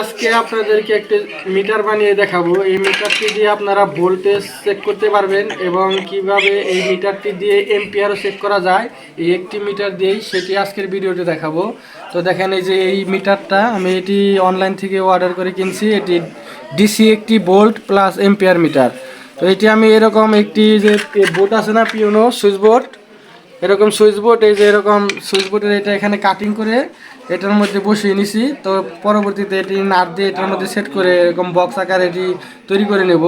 আজকে আপনাদেরকে একটি মিটার বানিয়ে দেখাবো। এই মিটারটি দিয়ে আপনারা ভোল্টেজ চেক করতে পারবেন এবং কীভাবে এই মিটারটি দিয়ে এম্পিয়ারও চেক করা যায়। এই একটি মিটার দিয়েই সেটি আজকের ভিডিওতে দেখাবো। তো দেখেন এই যে এই মিটারটা, আমি এটি অনলাইন থেকে অর্ডার করে কিনছি। এটি ডিসি একটি ভোল্ট প্লাস এম্পিয়ার মিটার। তো এটি আমি এরকম একটি যে বোর্ড আছে না, পিওনো সুইচ বোর্ড? এরকম সুইচ বোর্ড, এই যে এরকম সুইচ বোর্ডের এটা এখানে কাটিং করে এটার মধ্যে বসিয়ে নিছি। তো পরবর্তীতে এটি নাট দিয়ে এটার মধ্যে সেট করে এরকম বক্স আকার এটি তৈরি করে নেব।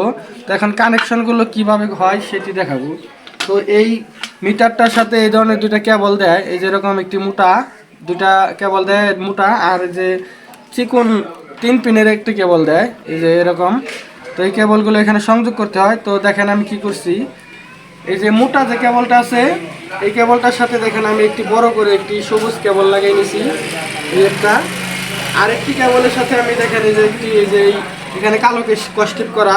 তো এখন কানেকশনগুলো কীভাবে হয় সেটি দেখাবো। তো এই মিটারটার সাথে এই ধরনের দুইটা কেবল দেয়। এই যে এরকম একটি মোটা দুটা কেবল দেয় মোটা, আর যে চিকন তিন পিনের একটি কেবল দেয়। এই যে এরকম। তো এই কেবলগুলো এখানে সংযোগ করতে হয়। তো দেখেন আমি কি করছি। এই যে মোটা যে কেবলটা আছে এই কেবলটার সাথে দেখেন আমি একটি বড় করে একটি সবুজ কেবল লাগিয়ে নিছি এই একটা। আরেকটি কেবলের সাথে আমি দেখেন এই যে একটি এই যে এখানে কালোকে কষ্টিপ করা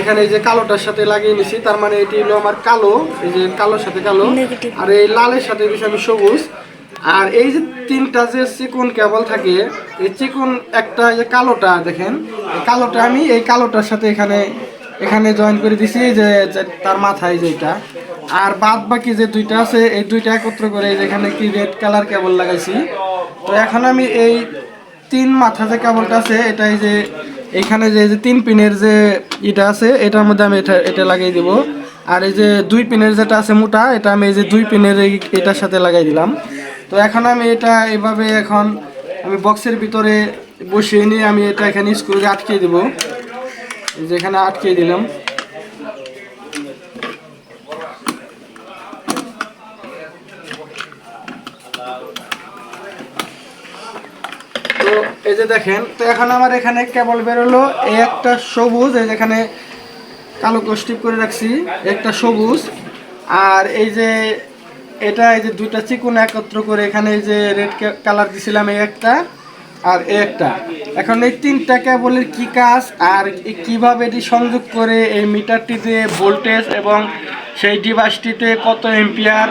এখানে এই যে কালোটার সাথে লাগিয়ে নিছি তার মানে এটি হলো আমার কালো এই যে কালোর সাথে কালো। আর এই লালের সাথে দিছি আমি সবুজ। আর এই যে তিনটা যে চিকন কেবল থাকে এই চিকন একটা এই যে কালোটা দেখেন এই কালোটা আমি এই কালোটার সাথে এখানে এখানে জয়েন করে দিছি যে তার মাথায় যেটা আর বাদ বাকি যে দুইটা আছে, এই দুইটা একত্র করে যেখানে কি রেড কালার কেবল লাগাইছি। তো এখন আমি এই তিন মাথা যে কেবলটা আছে, এটা এই যে এখানে যে যে তিন পিনের যে এটা আছে, এটার মধ্যে আমি এটা এটা লাগিয়ে দিব। আর এই যে দুই পিনের যেটা আছে মোটা, এটা আমি এই যে দুই পিনের এটার সাথে লাগাই দিলাম। তো এখন আমি এটা এভাবে এখন আমি বক্সের ভিতরে বসিয়ে নিয়ে আমি এটা এখানে স্ক্রু দিয়ে আটকে দিব। এই যে এখানে আটকে দিলাম। তো এই যে দেখেন, তো এখন আমার এখানে কেবল বেরোলো এই একটা সবুজ, এই যেখানে কালো কষ্টিপ করে রাখছি একটা সবুজ। আর এই যে এটা, এই যে দুইটা চিকুন একত্র করে এখানে এই যে রেড কালার দিছিলাম এই একটা। আর একটা। এখন এই তিনটা কেবলের কি কাজ আর কীভাবে এটি সংযোগ করে এই মিটারটিতে ভোল্টেজ এবং সেই ডিভাইসটিতে কত এম্পিয়ার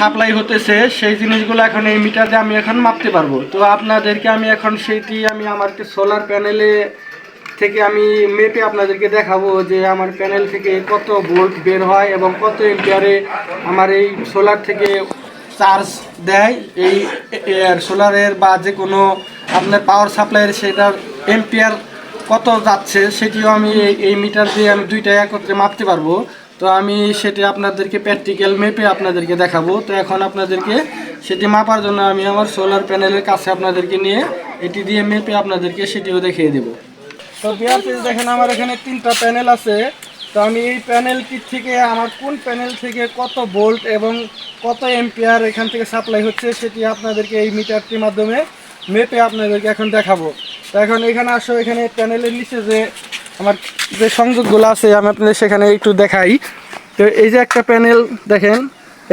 সাপ্লাই হতেছে, সেই জিনিসগুলো এখন এই মিটারে আমি এখন মাপতে পারব। তো আপনাদেরকে আমি এখন সেইটি আমি আমার সোলার প্যানেলে থেকে আমি মেপে আপনাদেরকে দেখাবো যে আমার প্যানেল থেকে কত ভোল্ট বের হয় এবং কত এম্পিয়ারে আমার এই সোলার থেকে চার্জ দেয়, এই সোলারের বা যে কোনো আপনার পাওয়ার সাপ্লাইয়ের সেটার এম্পিয়ার কত যাচ্ছে সেটিও আমি এই- মিটার দিয়ে আমি দুইটা একত্রে মাপতে পারব। তো আমি সেটি আপনাদেরকে প্র্যাকটিক্যাল মেপে আপনাদেরকে দেখাবো। তো এখন আপনাদেরকে সেটি মাপার জন্য আমি আমার সোলার প্যানেলের কাছে আপনাদেরকে নিয়ে এটি দিয়ে মেপে আপনাদেরকে সেটিও দেখিয়ে দেবো। তো বিআরসি দেখেন, আমার এখানে তিনটা প্যানেল আছে। তো আমি এই প্যানেলটির থেকে, আমার কোন প্যানেল থেকে কত ভোল্ট এবং কত এম্পিয়ার এখান থেকে সাপ্লাই হচ্ছে সেটি আপনাদেরকে এই মিটারটির মাধ্যমে মেপে আপনাদেরকে এখন দেখাবো। তো এখন এখানে আসো, এখানে প্যানেলের নিচে যে আমার যে সংযোগগুলো আছে, আমি আপনাদের সেখানে একটু দেখাই। তো এই যে একটা প্যানেল দেখেন,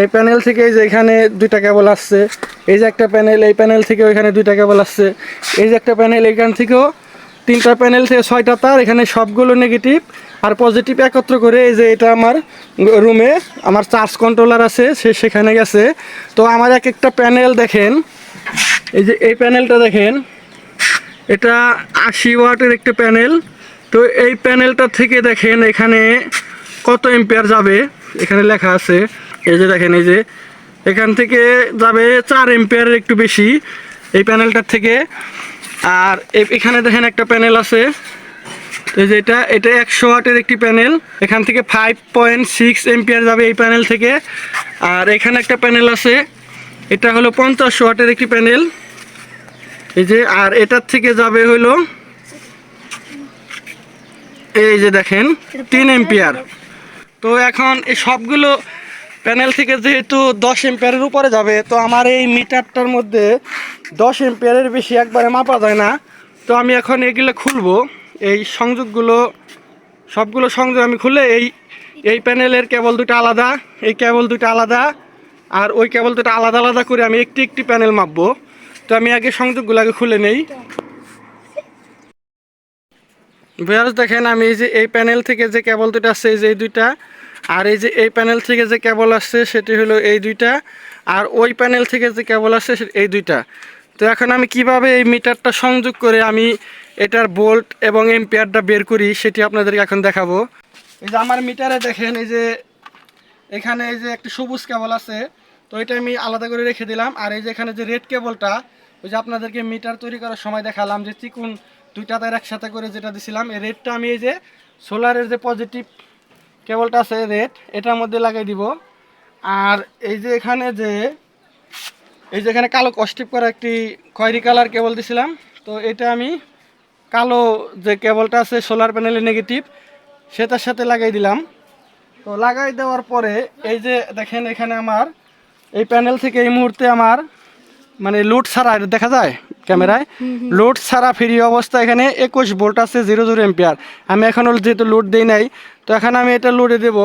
এই প্যানেল থেকে যে এখানে দুইটা কেবল আসছে, এই যে একটা প্যানেল এই প্যানেল থেকে ওইখানে দুইটা কেবল আসছে, এই যে একটা প্যানেল এখান থেকেও তিনটা প্যানেল থেকে ছয়টা তার, এখানে সবগুলো নেগেটিভ আর পজিটিভ একত্র করে এই যে এটা আমার রুমে আমার চার্জ কন্ট্রোলার আছে, সে সেখানে গেছে। তো আমার এক একটা প্যানেল দেখেন। এই যে এই প্যানেলটা দেখেন। এটা আশি ওয়াটের একটা প্যানেল তো এই প্যানেলটা থেকে দেখেন এখানে কত এম্পিয়ার যাবে। এখানে লেখা আছে। এই যে দেখেন, এই যে এখান থেকে যাবে চার এম্পিয়ারের একটু বেশি এই প্যানেলটার থেকে। আর এখানে দেখেন একটা প্যানেল আছে। এই যে এটা এটা একশো ওয়াটের একটি প্যানেল। এখান থেকে ফাইভ পয়েন্ট সিক্স এম্পিয়ার যাবে এই প্যানেল থেকে। আর এখানে একটা প্যানেল আছে। এটা হলো পঞ্চাশ ওয়াটের একটি প্যানেল। এই যে, আর এটার থেকে যাবে হলো, এই যে দেখেন, তিন এম্পিয়ার তো এখন এই সবগুলো প্যানেল থেকে যেহেতু দশ এম্পিয়ারের উপরে যাবে, তো আমার এই মিটারটার মধ্যে দশ এম্পিয়ারের বেশি একবারে মাপা যায় না। তো আমি এখন এগুলো খুলবো। এই সংযোগগুলো, সবগুলো সংযোগ আমি খুলে এই এই প্যানেলের কেবল দুটো আলাদা, এই কেবল দুটো আলাদা আর ওই কেবল দুটো আলাদা আলাদা করে আমি একটি একটি প্যানেল মাপবো। তো আমি আগে সংযোগগুলো আগে খুলে নেই। ভিউয়ার্স, দেখেন আমি এই যে এই প্যানেল থেকে যে কেবল দুটো আসছে এই যে এই দুইটা, আর এই যে এই প্যানেল থেকে যে কেবল আসছে, সেটি হলো এই দুইটা, আর ওই প্যানেল থেকে যে কেবল আসছে এই দুইটা। তো এখন আমি কীভাবে এই মিটারটা সংযোগ করে আমি এটার বোল্ট এবং এম্পিয়ারটা বের করি সেটি আপনাদেরকে এখন দেখাবো। এই যে আমার মিটারে দেখেন, এই যে এখানে এই যে একটা সবুজ কেবল আছে, তো এটা আমি আলাদা করে রেখে দিলাম। আর এই যে এখানে যে রেড কেবলটা, ওই যে আপনাদেরকে মিটার তৈরি করার সময় দেখালাম যে চিকুন দুইটা তার একসাথে করে যেটা দিছিলাম, এই রেডটা আমি এই যে সোলারের যে পজিটিভ কেবলটা আছে রেড, এটার মধ্যে লাগাই দিব। আর এই যে এখানে যে এই যে এখানে কালো কস্টিপ করা একটি খয়েরি কালার কেবল দিছিলাম। তো এটা আমি কালো যে কেবলটা আছে সোলার প্যানেলের নেগেটিভ সেটার সাথে লাগাই দিলাম। তো লাগাই দেওয়ার পরে এই যে দেখেন এখানে আমার এই প্যানেল থেকে এই মুহূর্তে আমার মানে লোড ছাড়া দেখা যায় ক্যামেরায়? লোড ছাড়া ফ্রি অবস্থা এখানে একুশ ভোল্ট আছে জিরো জিরো এম্পিয়ার আমি এখন যেহেতু লোড দিই নাই তো এখন আমি এটা লোডে দেব।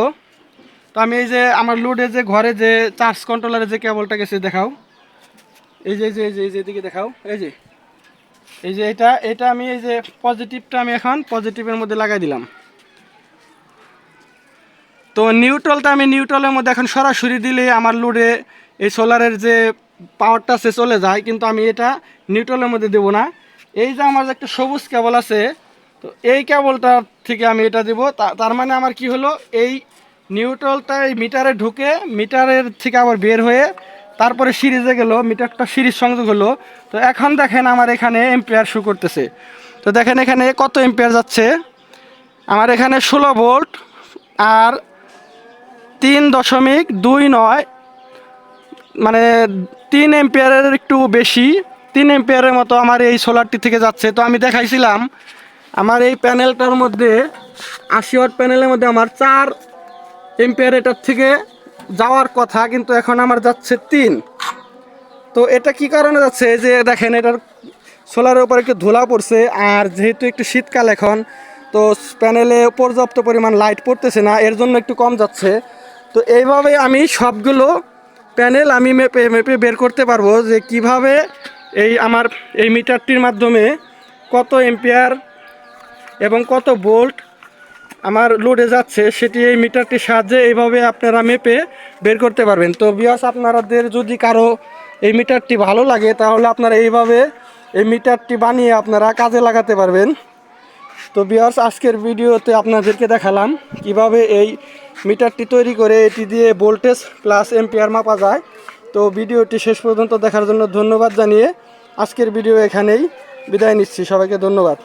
তো আমি এই যে আমার লোডে যে ঘরে যে চার্জ কন্ট্রোলারে যে কেবলটা গেছে দেখাও। এই যে এই যে এই যে এদিকে দেখাও। এই যে এই যে এটা এটা আমি এই যে পজিটিভটা আমি এখন পজিটিভের মধ্যে লাগাই দিলাম। তো নিউট্রালটা আমি নিউট্রালের মধ্যে এখন সরাসরি দিলে আমার লোডে এই সোলারের যে পাওয়ারটা সে চলে যায়, কিন্তু আমি এটা নিউট্রালের মধ্যে দেবো না। এই যে আমার যে একটা সবুজ কেবল আছে, তো এই কেবলটার থেকে আমি এটা দেবো। তার মানে আমার কি হলো? এই নিউট্রালটা এই মিটারে ঢুকে মিটারের থেকে আবার বের হয়ে তারপরে সিরিজে গেল, মিটারটা সিরিজ সংযোগ হলো। তো এখন দেখেন আমার এখানে এম্পিয়ার শু করতেছে। তো দেখেন এখানে কত এম্পিয়ার যাচ্ছে? আমার এখানে ষোলো ভোল্ট আর তিন দশমিক দুই নয় মানে তিন এম্পিয়ারের একটু বেশি, তিন এম্পিয়ারের মতো আমার এই সোলারটি থেকে যাচ্ছে। তো আমি দেখাইছিলাম, আমার এই প্যানেলটার মধ্যে আশি ওয়াট প্যানেলের মধ্যে আমার চার এম্পিয়ার এটার থেকে যাওয়ার কথা, কিন্তু এখন আমার যাচ্ছে তিন। তো এটা কি কারণে যাচ্ছে? যে দেখেন, এটার সোলারের উপর একটু ধুলা পড়ছে, আর যেহেতু একটু শীতকাল এখন, তো প্যানেলে পর্যাপ্ত পরিমাণ লাইট পড়তেছে না, এর জন্য একটু কম যাচ্ছে। তো এইভাবে আমি সবগুলো প্যানেল আমি মেপে মেপে বের করতে পারব যে কীভাবে এই আমার, এই মিটারটির মাধ্যমে কত এম্পিয়ার এবং কত ভোল্ট আমার লোডে যাচ্ছে, সেটি এই মিটারটির সাহায্যে এইভাবে আপনারা মেপে বের করতে পারবেন। তো বিয়াস আপনাদের যদি কারও এই মিটারটি ভালো লাগে, তাহলে আপনারা এইভাবে এই মিটারটি বানিয়ে আপনারা কাজে লাগাতে পারবেন। তো বিয়ার্স আজকের ভিডিওতে আপনাদেরকে দেখালাম কীভাবে এই মিটারটি তৈরি করে এটি দিয়ে ভোল্টেজ প্লাস এম্পিয়ার মাপা যায়। তো ভিডিওটি শেষ পর্যন্ত দেখার জন্য ধন্যবাদ জানিয়ে আজকের ভিডিও এখানেই বিদায় নিচ্ছি। সবাইকে ধন্যবাদ।